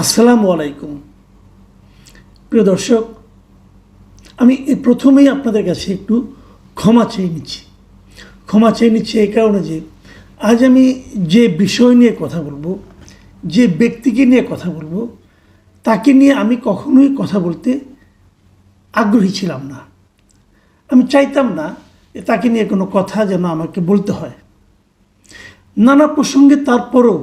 আসসালামু আলাইকুম। প্রিয় দর্শক, আমি প্রথমেই আপনাদের কাছে একটু ক্ষমা চেয়ে নিচ্ছি। ক্ষমা চেয়ে নিচ্ছি এই কারণে যে, আজ আমি যে বিষয় নিয়ে কথা বলব, যে ব্যক্তিকে নিয়ে কথা বলব, তাকে নিয়ে আমি কখনোই কথা বলতে আগ্রহী ছিলাম না। আমি চাইতাম না তাকে নিয়ে কোনো কথা যেন আমাকে বলতে হয়। নানা প্রসঙ্গে তারপরও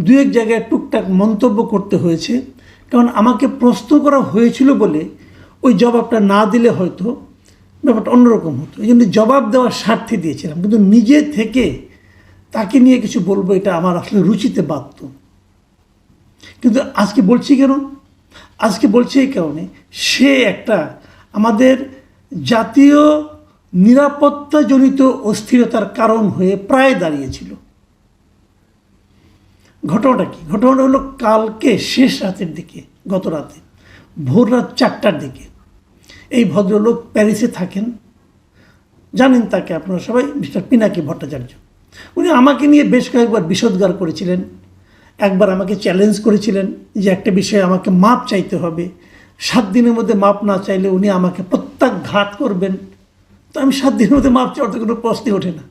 দু এক জায়গায় টুকটাক মন্তব্য করতে হয়েছে। কারণ আমাকে প্রশ্ন করা হয়েছিল বলে ওই জবাবটা না দিলে হয়তো ব্যাপারটা অন্যরকম হতো। এই জন্য জবাব দেওয়ার স্বার্থে দিয়েছিলাম। কিন্তু নিজে থেকে তাকে নিয়ে কিছু বলব, এটা আমার আসলে রুচিতে বাধ্য। কিন্তু আজকে বলছি কেন? আজকে বলছি এই কারণে, সে একটা আমাদের জাতীয় নিরাপত্তাজনিত অস্থিরতার কারণ হয়ে প্রায় দাঁড়িয়েছিল। ঘটনাটা কি? ঘটনাটা হলো কালকে শেষ রাতের দিকে, গত রাতে, ভোর রাত চারটার দিকে। এই ভদ্রলোক প্যারিসে থাকেন। জানেন তাকে আপনারা সবাই, মিস্টার পিনাকি ভট্টাচার্য। উনি আমাকে নিয়ে বেশ কয়েকবার বিষোদ্গার করেছিলেন। একবার আমাকে চ্যালেঞ্জ করেছিলেন যে একটা বিষয়ে আমাকে মাপ চাইতে হবে। সাত দিনের মধ্যে মাপ না চাইলে উনি আমাকে প্রত্যাঘাত করবেন। তো আমি সাত দিনের মধ্যে মাপ চাওয়ার তো কোনো প্রশ্নই ওঠে না।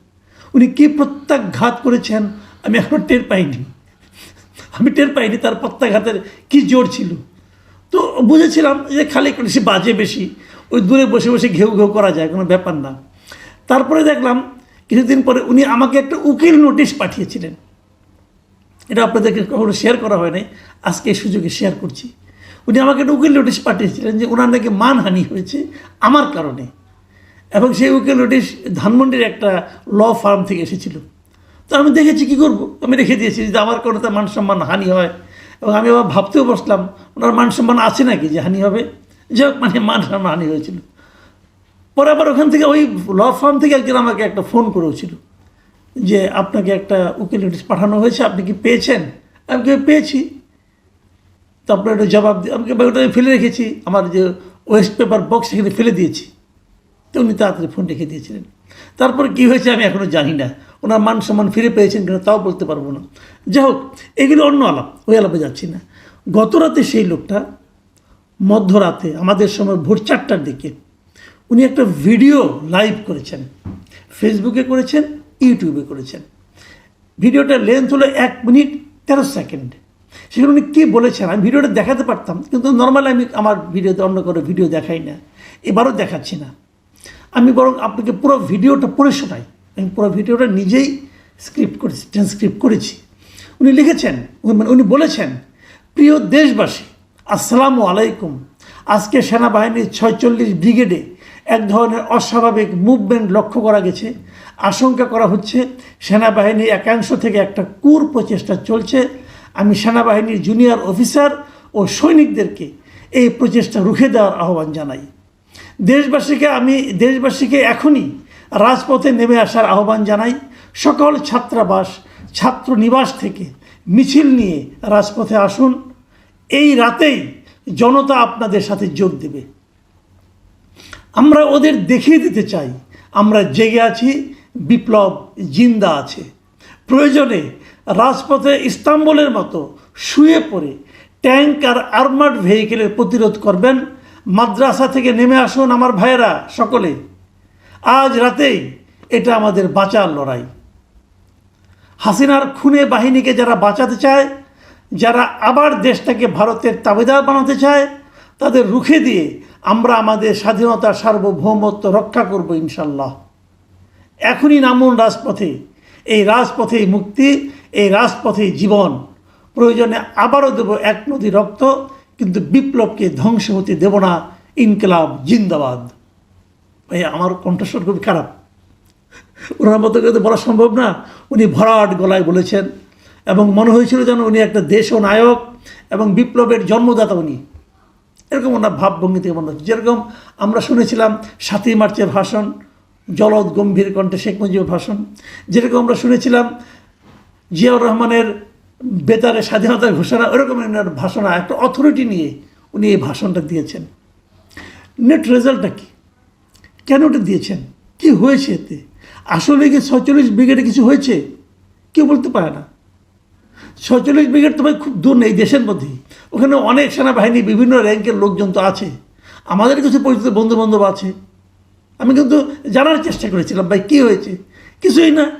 উনি কী প্রত্যাঘাত করেছেন আমি এখনও টের পাইনি। আমি টের পাইনি তার প্রত্যাঘাতের কী জোর ছিল। তো বুঝেছিলাম যে খালি বেশি বাজে বেশি, ওই দূরে বসে বসে ঘেউ ঘেউ করা যায়, কোনো ব্যাপার না। তারপরে দেখলাম কিছুদিন পরে উনি আমাকে একটা উকিল নোটিশ পাঠিয়েছিলেন। এটা আপনাদেরকে কখনো শেয়ার করা হয় নাই আজকে এই সুযোগে শেয়ার করছি। উনি আমাকে একটা উকিল নোটিশ পাঠিয়েছিলেন যে ওনার নাকি মানহানি হয়েছে আমার কারণে। এবং সেই উকিল নোটিশ ধানমন্ডির একটা ল ফার্ম থেকে এসেছিল। তো আমি দেখেছি, কী করব? আমি রেখে দিয়েছি যদি আমার কোনো তার মান সম্মান হানি হয়। এবং আমি আবার ভাবতেও বসলাম, ওনার মান সম্মান আছে নাকি যে হানি হবে? যে হোক মানে মান সম্মান হানি হয়েছিল। পরে আবার ওখান থেকে ওই ল ফার্ম থেকে একজন আমাকে একটা ফোন করেছিল যে, আপনাকে একটা উকিল নোটিশ পাঠানো হয়েছে, আপনি কি পেয়েছেন? আমি কি পেয়েছি। তারপরে একটা জবাব দিয়ে আমি ওটা ফেলে রেখেছি, আমার যে ওয়েস্ট পেপার বক্স সেখানে ফেলে দিয়েছি। তো উনি তাড়াতাড়ি ফোন রেখে দিয়েছিলেন। তারপর কী হয়েছে আমি এখনও জানি না। ওনার মান সম্মান ফিরে পেয়েছেন কিনা তাও বলতে পারব না। যাই হোক, এগুলো অন্য আলাপ, ওই আলাপে যাচ্ছি না। গত রাতে সেই লোকটা মধ্যরাতে, আমাদের সময় ভোর চারটার দিকে, উনি একটা ভিডিও লাইভ করেছেন। ফেসবুকে করেছেন, ইউটিউবে করেছেন। ভিডিওটার লেন্থ হলো এক মিনিট তেরো সেকেন্ড। সেখানে উনি কী বলেছেন, আমি ভিডিওটা দেখাতে পারতাম, কিন্তু নর্মালি আমি আমার ভিডিওতে অন্য করে ভিডিও দেখাই না, এবারও দেখাচ্ছি না। আমি বরং আপনাকে পুরো ভিডিওটা পড়ে শোনাই। আমি পুরো ভিডিওটা নিজেই স্ক্রিপ্ট করেছি ট্রান্সক্রিপ্ট করেছি। উনি লিখেছেন মানে উনি বলেছেন, প্রিয় দেশবাসী, আসসালামু আলাইকুম। আজকে সেনাবাহিনীর ছয়চল্লিশ ব্রিগেডে এক ধরনের অস্বাভাবিক মুভমেন্ট লক্ষ্য করা গেছে। আশঙ্কা করা হচ্ছে সেনাবাহিনীর একাংশ থেকে একটা কুর প্রচেষ্টা চলছে। আমি সেনাবাহিনীর জুনিয়র অফিসার ও সৈনিকদেরকে এই প্রচেষ্টা রুখে দেওয়ার আহ্বান জানাই। দেশবাসীকে আমি, দেশবাসীকে এখনই রাজপথে নেমে আসার আহ্বান জানাই সকল ছাত্রাবাস ছাত্র নিবাস থেকে মিছিল নিয়ে রাজপথে আসুন। এই রাতেই জনতা আপনাদের সাথে যোগ দেবে। আমরা ওদের দেখিয়ে দিতে চাই, আমরা জেগে আছি, বিপ্লব জিন্দা আছে। প্রয়োজনে রাজপথে ইস্তাম্বুলের মতো শুয়ে পড়ে ট্যাঙ্ক আর আর্মার্ড ভেহিকেলের প্রতিরোধ করবেন। মাদ্রাসা থেকে নেমে আসুন আমার ভাইয়েরা সকলে। আজ রাতেই এটা আমাদের বাঁচার লড়াই। হাসিনার খুনে বাহিনীকে যারা বাঁচাতে চায়, যারা আবার দেশটাকে ভারতের তাবেদার বানাতে চায়, তাদের রুখে দিয়ে আমরা আমাদের স্বাধীনতা সার্বভৌমত্ব রক্ষা করব ইনশাল্লাহ এখনই নামুন রাজপথে। এই রাজপথেই মুক্তি, এই রাজপথেই জীবন। প্রয়োজনে আবারও দেব এক নদী রক্ত, কিন্তু বিপ্লবকে ধ্বংস হতে দেব না। ইনকলাব জিন্দাবাদ। ভাই আমার কণ্ঠস্বর খুবই খারাপ। ওনার মতো করে বলা সম্ভব না। উনি ভরাট গলায় বলেছেন এবং মনে হয়েছিল যেন উনি একটা দেশ নায়ক এবং বিপ্লবের জন্মদাতা উনি। এরকম ওনার ভাবভঙ্গি থেকে মনে হচ্ছে। যেরকম আমরা শুনেছিলাম সাতই মার্চের ভাষণ, জলদ গম্ভীর কণ্ঠে শেখ মুজিবের ভাষণ। যেরকম আমরা শুনেছিলাম জিয়াউর রহমানের বেতারে স্বাধীনতার ঘোষণা, ওরকম ওনার ভাষণা, একটা অথরিটি নিয়ে উনি এই ভাষণটা দিয়েছেন। নেট রেজাল্টটা কি? কেন ওটা দিয়েছেন? কি হয়েছে এতে? আসলে কি ছয়চল্লিশ ব্রিগেডে কিছু হয়েছে? কেউ বলতে পারে না। ছয়চল্লিশ ব্রিগেড তো ভাই খুব দূর নেই দেশের মধ্যেই ওখানে অনেক সেনাবাহিনী, বিভিন্ন র্যাঙ্কের লোকজন তো আছে। আমাদের কিছু পরিচিত বন্ধু বান্ধব আছে। আমি কিন্তু জানার চেষ্টা করেছিলাম, ভাই, কী হয়েছে? কিছুই না।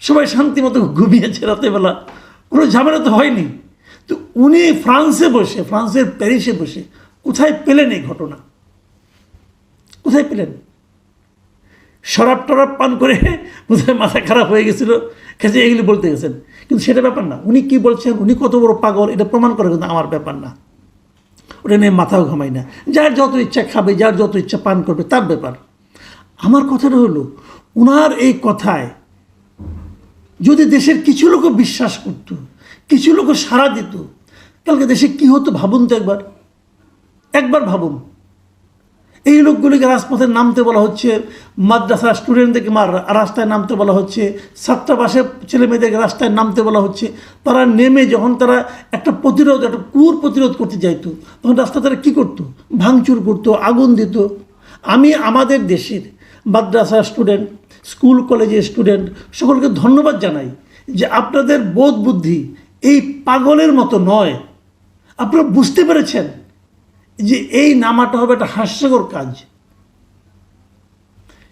সবাই শান্তি মতো ঘুমিয়েছে রাতেরবেলা কোনো ঝামেলা তো হয়নি। তো উনি ফ্রান্সে বসে, ফ্রান্সের প্যারিসে বসে কোথায় পেলেন এই ঘটনা? কোথায় পেলেন? শরাব টরাব পান করে বোধহয় মাথা খারাপ হয়ে গেছিল। কাজে এগুলি বলতে গেছেন। কিন্তু সেটা ব্যাপার না। উনি কি বলছেন? উনি কত বড় পাগল, এটা প্রমাণ করে কিন্তু আমার ব্যাপার না। ওটা নিয়ে মাথাও ঘামাই না। যার যত ইচ্ছা খাবে, যার যত ইচ্ছা পান করবে, তার ব্যাপার। আমার কথাটা হলো ওনার এই কথায় যদি দেশের কিছু লোকও বিশ্বাস করত, কিছু লোকও সাড়া দিত কালকে দেশে কি হতো ভাবুন তো একবার। একবার ভাবুন। এই লোকগুলিকে রাজপথে নামতে বলা হচ্ছে মাদ্রাসা স্টুডেন্টদেরকে মার রাস্তায় নামতে বলা হচ্ছে ছাত্রাবাসের ছেলে মেয়েদেরকে রাস্তায় নামতে বলা হচ্ছে। তারা নেমে যখন তারা একটা প্রতিরোধ, একটা কুর প্রতিরোধ করতে যাইতো, তখন রাস্তা তারা কী করতো? ভাঙচুর করতো, আগুন দিত। আমি আমাদের দেশের মাদ্রাসা স্টুডেন্ট স্কুল কলেজের স্টুডেন্ট সকলকে ধন্যবাদ জানাই যে আপনাদের বোধ বুদ্ধি এই পাগলের মতো নয়। আপনারা বুঝতে পেরেছেন? যে এই নামাটা হবে একটা হাস্যকর কাজ।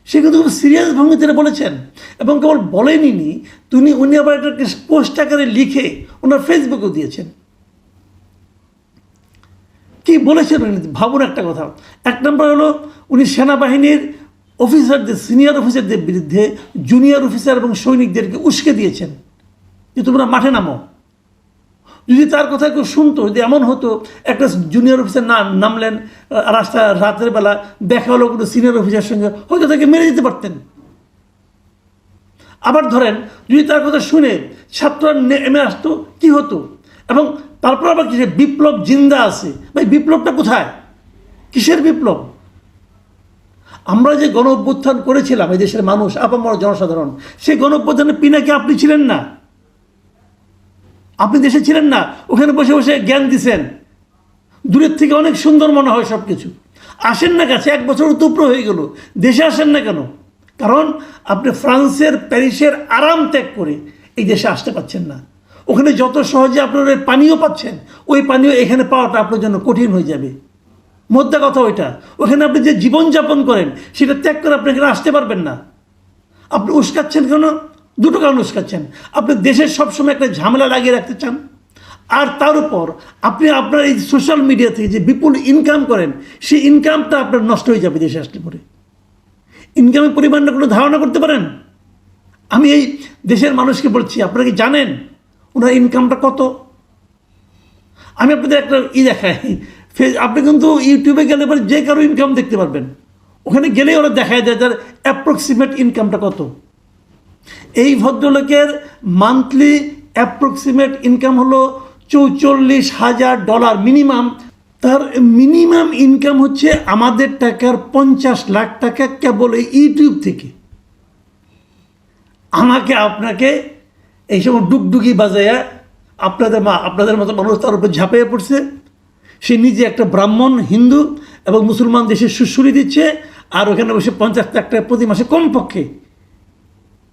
সে কিন্তু খুব সিরিয়াস ভঙ্গিতে বলেছেন এবং কেবল বলেনি তিনি উনি আবার একটা পোস্ট আকারে লিখে ওনার ফেসবুকেও দিয়েছেন। কি বলেছেন উনি? ভাবুন একটা কথা। এক নম্বর হলো, উনি সেনাবাহিনীর অফিসারদের সিনিয়র অফিসারদের বিরুদ্ধে জুনিয়র অফিসার এবং সৈনিকদেরকে উস্কে দিয়েছেন। যে তোমরা মাঠে নামো। যদি তার কথা কেউ শুনতো, যদি এমন হতো, একটা জুনিয়র অফিসার না নামলেন রাস্তা রাতের বেলা, দেখা হলো কোনো সিনিয়র অফিসার সঙ্গে, হয়তো তাকে মেরে দিতে পারতেন। আবার ধরেন, যদি তার কথা শুনে ছাত্ররা নেমে আসতো, কি হতো? এবং তারপর আবার কিসের বিপ্লব জিন্দা আছে? ভাই, বিপ্লবটা কোথায়? কিসের বিপ্লব? আমরা যে গণ অভ্যুত্থান করেছিলাম, এই দেশের মানুষ, আপামর জনসাধারণ, সেই গণ অভ্যুত্থানের পিনাকে আপনি ছিলেন না। আপনি দেশে ছিলেন না, ওখানে বসে বসে জ্ঞান দিছেন। দূরের থেকে অনেক সুন্দর মনে হয় সব কিছু আসেন না কাছে, এক বছর তুপ্র হয়ে গেল। দেশে আসেন না কেন? কারণ আপনি ফ্রান্সের, প্যারিসের আরাম ত্যাগ করে এই দেশে আসতে পাচ্ছেন না। ওখানে যত সহজে আপনারা পানীয় পাচ্ছেন, ওই পানীয় এখানে পাওয়াটা আপনার জন্য কঠিন হয়ে যাবে। মোদ্দা কথা ওইটা। ওখানে আপনি যে জীবনযাপন করেন, সেটা ত্যাগ করে আপনি এখানে আসতে পারবেন না। আপনি উস্কাচ্ছেন কেন? দুটো কারণ উস্কাচ্ছেন আপনি দেশের সবসময় একটা ঝামেলা লাগিয়ে রাখতে চান। আর তার উপর আপনি আপনার এই সোশ্যাল মিডিয়া থেকে যে বিপুল ইনকাম করেন, সেই ইনকামটা আপনার নষ্ট হয়ে যাবে দেশে আসলে পরে। ইনকামের পরিমাণটা কোনো ধারণা করতে পারেন? আমি এই দেশের মানুষকে বলছি, আপনারা কি জানেন ওনার ইনকামটা কত? আমি আপনাদের একটা ই দেখাই। আপনি কিন্তু ইউটিউবে গেলে পরে যে কারও ইনকাম দেখতে পারবেন। ওখানে গেলেই ওরা দেখায় দেয় যার অ্যাপ্রক্সিমেট ইনকামটা কত। এই ভদ্রলোকের মান্থলি অ্যাপ্রক্সিমেট ইনকাম হলো চৌচল্লিশ হাজার ডলার মিনিমাম তার মিনিমাম ইনকাম হচ্ছে আমাদের টাকার পঞ্চাশ লাখ টাকা কেবল এই ইউটিউব থেকে। আমাকে আপনাকে এই সময় ডুগডুগি বাজাইয়া আপনাদের মা আপনাদের মতো মানুষ তার উপর ঝাঁপিয়ে পড়ছে। সে নিজে একটা ব্রাহ্মণ, হিন্দু এবং মুসলমান দেশে সুশ্রী দিচ্ছে আর ওখানে বসে পঞ্চাশ লাখ টাকা প্রতি মাসে কমপক্ষে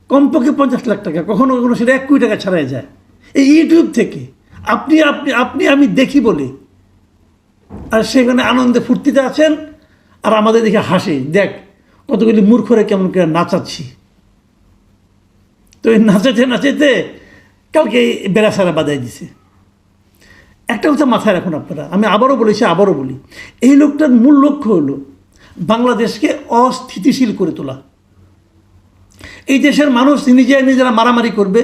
কমপক্ষে পঞ্চাশ লাখ টাকা, কখনো কখনো সেটা এক কোটি টাকা ছাড়াই যায়। এই ইউটিউব থেকে আপনি আপনি আপনি, আমি দেখি বলে। আর সেখানে আনন্দে ফুর্তিতে আছেন, আর আমাদের দেখে হাসে। দেখ কতগুলি মূর্খরে কেমন করে নাচাচ্ছি। তো এই নাচাতে নাচাতে কালকে বেড়াসারা বাজাই দিছে। একটা কথা মাথায় রাখুন আপনারা, আমি আবারও বলেছি, আবারও বলি। এই লোকটার মূল লক্ষ্য হলো বাংলাদেশকে অস্থিতিশীল করে তোলা। এই দেশের মানুষ নিজে নিজেরা মারামারি করবে,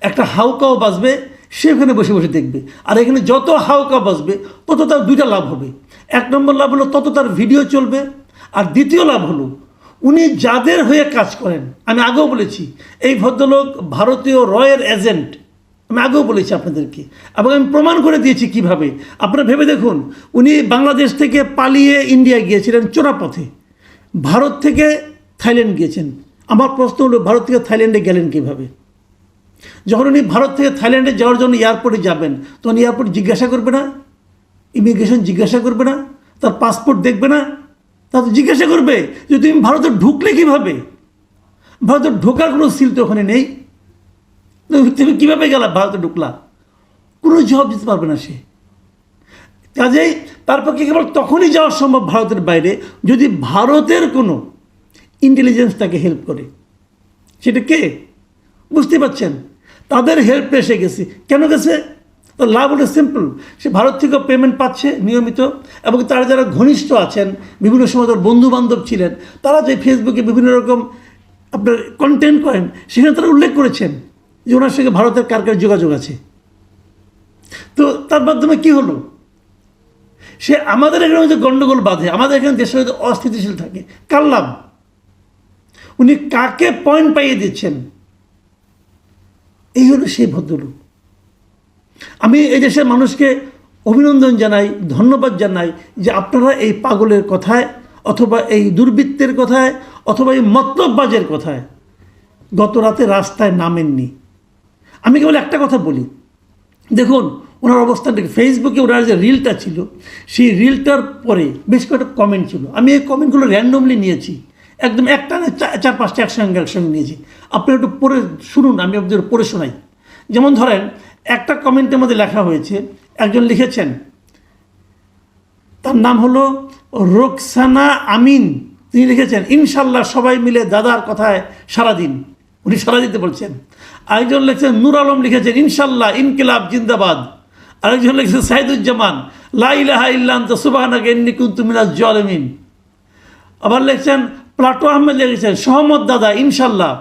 একটা হাউকাও বাজবে সে ওখানে বসে বসে দেখবে। আর এখানে যত হাউকা বাজবে তত তার দুইটা লাভ হবে। এক নম্বর লাভ হলো তত তার ভিডিও চলবে। আর দ্বিতীয় লাভ হলো, উনি যাদের হয়ে কাজ করেন, আমি আগেও বলেছি, এই ভদ্রলোক ভারতীয় রয়ের এজেন্ট। আমি আগেও বলেছি আপনাদেরকে। এবং আমি প্রমাণ করে দিয়েছি কীভাবে। আপনারা ভেবে দেখুন, উনি বাংলাদেশ থেকে পালিয়ে ইন্ডিয়া গিয়েছিলেন চোরাপথে। ভারত থেকে থাইল্যান্ড গিয়েছেন। আমার প্রশ্ন হলো, ভারত থেকে থাইল্যান্ডে গেলেন কীভাবে? যখন উনি ভারত থেকে থাইল্যান্ডে যাওয়ার জন্য এয়ারপোর্টে যাবেন, তখন এয়ারপোর্ট জিজ্ঞাসা করবে না? ইমিগ্রেশন জিজ্ঞাসা করবে না? তার পাসপোর্ট দেখবে না? তা তো জিজ্ঞাসা করবে যে, তুমি ভারতে ঢুকলে কীভাবে? ভারতে ঢোকার কোনো সিল তো ওখানে নেই। তুমি কীভাবে গেলা ভারতে ঢুকলা? কোনো জবাব দিতে পারবে না সে। কাজেই তার পক্ষে কেবল তখনই যাওয়া সম্ভব ভারতের বাইরে, যদি ভারতের কোনো ইন্টেলিজেন্স তাকে হেল্প করে। সেটা কে? বুঝতে পারছেন? তাদের হেল্প এসে গেছে। কেন গেছে? তার লাভ হলো সিম্পল সে ভারত থেকেও পেমেন্ট পাচ্ছে নিয়মিত এবং তারা যারা ঘনিষ্ঠ আছেন, বিভিন্ন সময় তার বন্ধু বান্ধব ছিলেন, তারা যে ফেসবুকে বিভিন্ন রকম আপনার কন্টেন্ট করেন, সেখানে তারা উল্লেখ করেছেন যে ওনার সঙ্গে ভারতের কার কার যোগাযোগ আছে। তো তার মাধ্যমে কি হলো? সে আমাদের এখানে যে গণ্ডগোল বাঁধে, আমাদের এখানে দেশের অস্থিতিশীল থাকে। কার লাভ? উনি কাকে পয়েন্ট পাইয়ে দিচ্ছেন? এই হলো সেই ভদ্রলোক। আমি এই দেশের মানুষকে অভিনন্দন জানাই, ধন্যবাদ জানাই যে আপনারা এই পাগলের কথায় অথবা এই দুর্বৃত্তের কথায় অথবা এই মতলববাজের কথায় গত রাতে রাস্তায় নামেননি। আমি কেবল একটা কথা বলি। দেখুন, ওনার অবস্থানটা কি? ফেসবুকে ওনার যে রিলটা ছিল, সেই রিলটার পরে বেশ কয়েকটা কমেন্ট ছিল। আমি এই কমেন্টগুলো র্যান্ডমলি নিয়েছি। একদম একটা না চার পাঁচটা একসঙ্গে একসঙ্গে নিয়েছি। আপনি একটু পড়ে শুনুন, আমি আপনাদের পড়ে শোনাই। যেমন ধরেন, একটা কমেন্টের মধ্যে লেখা হয়েছে, একজন লিখেছেন, তার নাম হলো রোকসানা আমিন। তিনি লিখেছেন, ইনশাল্লাহ সবাই মিলে দাদার কথায় সারাদিন উনি সারা দিতে বলছেন। আরেকজন লিখছেন, নূর আলম লিখেছেন, ইনশাল্লাহ ইনকিলাব জিন্দাবাদ। আরেকজন লিখছেন, সাইদুজ্জামান লাইলাহা ইল্লাম তো সুবাহানাকে এন্নি কুন্তু মিনাজ জলমিন। আবার লিখছেন প্লাটো আহমেদ লিখেছেন, সহমত দাদা ইনশাল্লাহ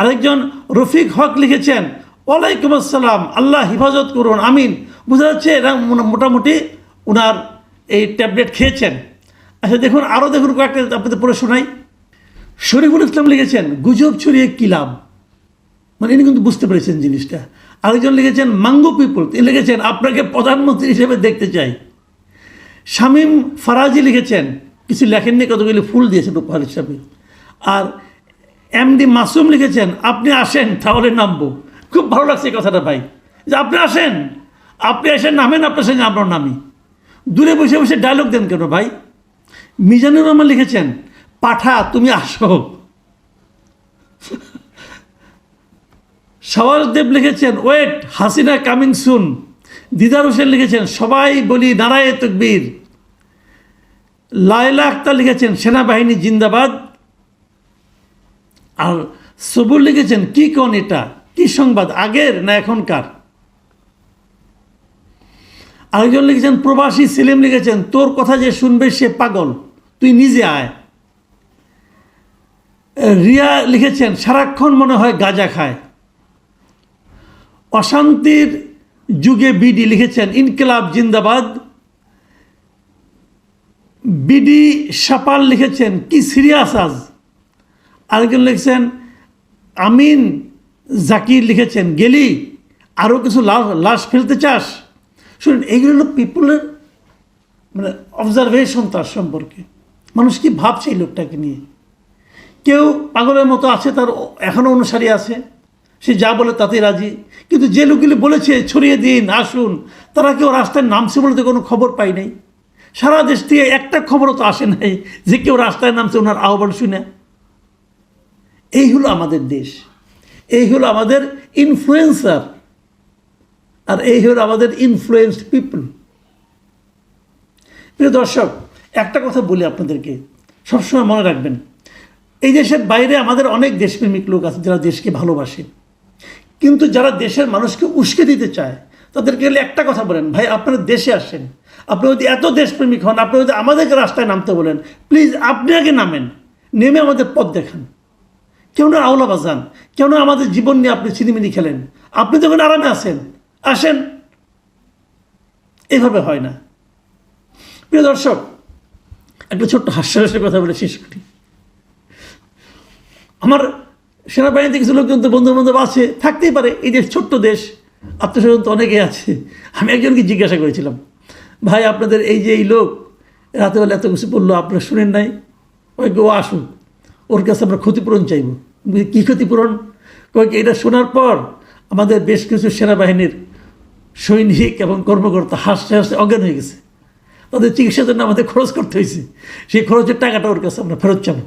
আরেকজন, রফিক হক লিখেছেন, ওয়ালাইকুম আসসালাম, আল্লাহ হেফাজত করুন, আমিন। বোঝা যাচ্ছে এরা মোটামুটি ওনার এই ট্যাবলেট খেয়েছেন। আচ্ছা দেখুন আরও দেখুন কয়েকটা আপনাদের পড়ে শোনাই। শরীফুল ইসলাম লিখেছেন, গুজব ছড়িয়ে কী লাভ? মানে ইনি কিন্তু বুঝতে পেরেছেন জিনিসটা। আরেকজন লিখেছেন, মাঙ্গো পিপল। তিনি লিখেছেন, আপনাকে প্রধানমন্ত্রী হিসেবে দেখতে চাই। শামীম ফারাজি লিখেছেন কিছু লেখেননি, কতগুলি ফুল দিয়েছেন উপহার হিসাবে। আর এমডি মাসুম লিখেছেন, আপনি আসেন, তাহলে নামবো। খুব ভালো লাগছে এই কথাটা ভাই। যে আপনি আসেন আপনি আসেন নামেন, আপনার সঙ্গে আমরা নামি। দূরে বসে বসে ডায়লগ দেন কেন ভাই? মিজানুর রহমান লিখেছেন, পাঠা, তুমি আসো। সওয়ারদেব লিখেছেন, wait, Hasina coming soon. Didar Hossain লিখেছেন, সবাই বলি নারায় তকবীর। লায়লা আক্তার লিখেছেন সেনাবাহিনী জিন্দাবাদ। আর সবুর লিখেছেন, কি কোন এটা? কি সংবাদ? আগের না এখনকার? আরেকজন লিখেছেন, প্রবাসী সেলিম লিখেছেন, তোর কথা যে শুনবে সে পাগল, তুই নিজে আয়। রিয়া লিখেছেন, সারাক্ষণ মনে হয় গাঁজা খায়। অশান্তির যুগে বিডি লিখেছেন, ইনকিলাব জিন্দাবাদ। বিডি সাপাল লিখেছেন, কি সিরিয়াস আজ? আরেকজন লিখেছেন, আমিন জাকির লিখেছেন, গেলি আরও কিছু লাশ লাশ ফেলতে চাস? শুনুন, এইগুলো হলো পিপুলের মানে অবজারভেশন তার সম্পর্কে। মানুষ কি ভাবছে এই লোকটাকে নিয়ে? কেউ পাগলের মতো আছে, তার এখনও অনুসারী আছে, সে যা বলে তাতে রাজি। কিন্তু যে লোকগুলি বলেছে, ছড়িয়ে দিন, আসুন, তারা কেউ রাস্তায় নামছে বলে তো কোনো খবর পাই নাই। সারা দেশ থেকে একটা খবরও তো আসে নাই যে কেউ রাস্তায় নামছে, ওনার আহ্বান শুনে। এই হলো আমাদের দেশ। এই হলো আমাদের ইনফ্লুয়েন্সার আর এই হলো আমাদের ইনফ্লুয়েন্সড পিপল প্রিয় দর্শক, একটা কথা বলি আপনাদেরকে। সবসময় মনে রাখবেন, এই দেশের বাইরে আমাদের অনেক দেশপ্রেমিক লোক আছে যারা দেশকে ভালোবাসে। কিন্তু যারা দেশের মানুষকে উস্কে দিতে চায়, তাদেরকে একটা কথা বলেন, ভাই, আপনারা দেশে আসেন। আপনি যদি এত দেশপ্রেমিক হন, আপনি যদি আমাদেরকে রাস্তায় নামতে বলেন প্লিজ আপনি আগে নামেন, নেমে আমাদের পথ দেখান। কেউ না আওলা বাজান, কেউ না আমাদের জীবন নিয়ে আপনি চিনিমিনি খেলেন। আপনি যখন আরামে আসেন আসেন। এভাবে হয় না। প্রিয় দর্শক, একটা ছোট্ট হাস্যরসের কথা বলে শেষ করি। আমার সেনাবাহিনীতে কিছু লোকজন তো বন্ধু বান্ধব আছে, থাকতেই পারে, এই দেশ ছোট্ট দেশ আত্মস্বজন তো অনেকেই আছে। আমি একজনকে জিজ্ঞাসা করেছিলাম ভাই, আপনাদের এই যে এই লোক, রাতেবেলা এত কিছু বলল, আপনারা শুনেন নাই? ওই ও আসুন। ওর কাছে আমরা ক্ষতিপূরণ চাইব। কী ক্ষতিপূরণ? কয়েক এটা শোনার পর আমাদের বেশ কিছু সেনাবাহিনীর সৈনিক এবং কর্মকর্তা হাসতে হাসতে অজ্ঞান হয়ে গেছে। তাদের চিকিৎসার জন্য আমাদের খরচ করতে হয়েছে। সেই খরচের টাকাটা ওর কাছে আমরা ফেরত চাবো।